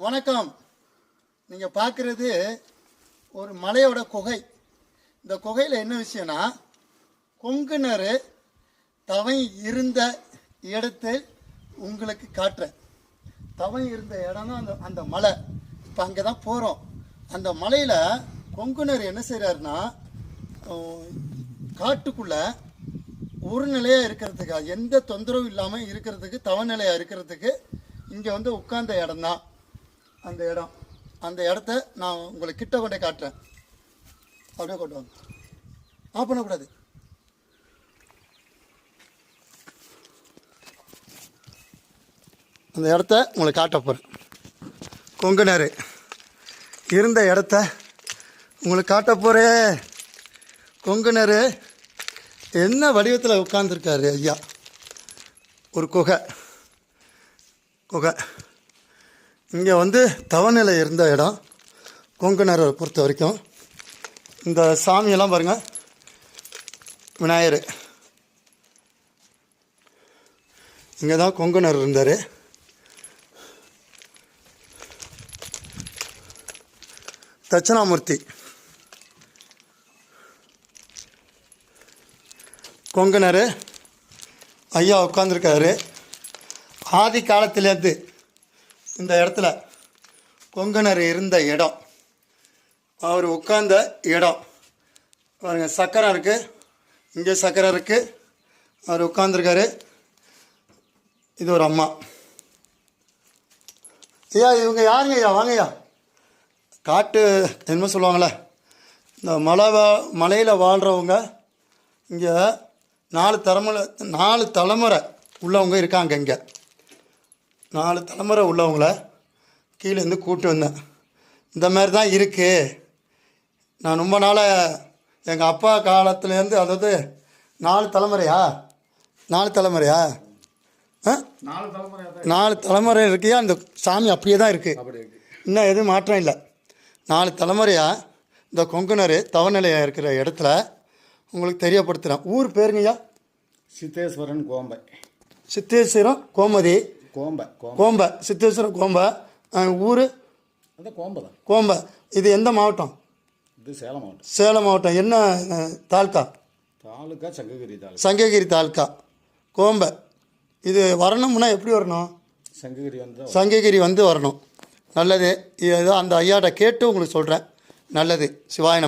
வணக்கம். நீங்கள் பார்க்குறது ஒரு மலையோட குகை. இந்த குகையில் என்ன விஷயம்னா கொங்குனர் தவன் இருந்த இடத்தை உங்களுக்கு காட்டுறேன். தவன் இருந்த இடம்னா அந்த அந்த மலை. இப்போ அங்கே தான் போகிறோம் அந்த மலையில் கொங்குனர் என்ன செய்கிறாருன்னா காட்டுக்குள்ளே ஒரு நிலையாக இருக்கிறதுக்கு எந்த தொந்தரவும் இல்லாமல் இருக்கிறதுக்கு தவநிலையாக இருக்கிறதுக்கு இங்கே வந்து உட்கார்ந்த இடம்தான். அந்த இடம். அந்த இடத்த நான் உங்களுக்கு கிட்ட கொண்டே காட்டுறேன். அப்படியே கொண்டு வாங்க. ஆஃப் பண்ணக்கூடாது. அந்த இடத்த உங்களுக்கு காட்ட போகிறேன் கொங்குனர் இருந்த இடத்த உங்களுக்கு காட்ட போகிறேன் கொங்குனர் என்ன வடிவத்தில் உட்காந்துருக்காரு ஐயா? ஒரு குகை. குகை. இங்கே வந்து தவநிலை இருந்த இடம் கொங்குனரை பொறுத்த வரைக்கும். இந்த சாமியெல்லாம் பாருங்கள் விநாயகர். இங்கே தான் கொங்குனர் இருந்தார். தட்சிணாமூர்த்தி. கொங்குனர் ஐயா உட்காந்துருக்காரு ஆதி காலத்திலேருந்து இந்த இடத்துல கொங்கணர் இருந்த இடம். அவர் உட்கார்ந்த இடம். பாருங்க சக்கரை இருக்குது இங்கே சக்கரை இருக்குது அவர் உட்காந்துருக்காரு இது ஒரு அம்மா. ஐயா இவங்க யாருங்க ஐயா? வாங்கய்யா காட்டு என்னமோ சொல்லுவாங்களே இந்த மலை மலையில் வாழ்கிறவங்க இங்கே நாலு தலைமுறை நாலு தலைமுறை உள்ளவங்க இருக்காங்க இங்கே. நாலு தலைமுறை உள்ளவங்கள கீழேருந்து கூப்பிட்டு வந்தேன். இந்த மாதிரி தான் இருக்குது நான் ரொம்ப நாளாக எங்கள் அப்பா காலத்துலேருந்து அதாவது நாலு தலைமுறையா? நாலு தலைமுறையா? ஆ? நாலு தலைமுறை நாலு தலைமுறை இருக்கியா? அந்த சாமி அப்படியே தான் இருக்குது இன்னும் எதுவும் மாற்றம் இல்லை. நாலு தலைமுறையாக இந்த கொங்குனர் தவநிலையாக இருக்கிற இடத்துல உங்களுக்கு தெரியப்படுத்துகிறேன் ஊர் பேருங்கய்யா? சித்தேஸ்வரன் கோம்பை. சித்தேஸ்வரம் கோமதி. கோம்பை கோம்பை. சித்தேஸ்வரம் கோம்பை ஊர்? கோம்பை தான். கோம்பை. இது எந்த மாவட்டம்? இது சேலம் மாவட்டம். சேலம் மாவட்டம். என்ன தாலுக்கா தாலுக்கா சங்ககிரி தாலுக்கா சங்ககிரி தாலுக்கா கோம்பை. இது வரணும்னா எப்படி வரணும்? சங்ககிரி வந்து சங்ககிரி வந்து வரணும். நல்லது. ஏதோ அந்த ஐயாட்ட கேட்டு உங்களுக்கு சொல்கிறேன் நல்லது. சிவாய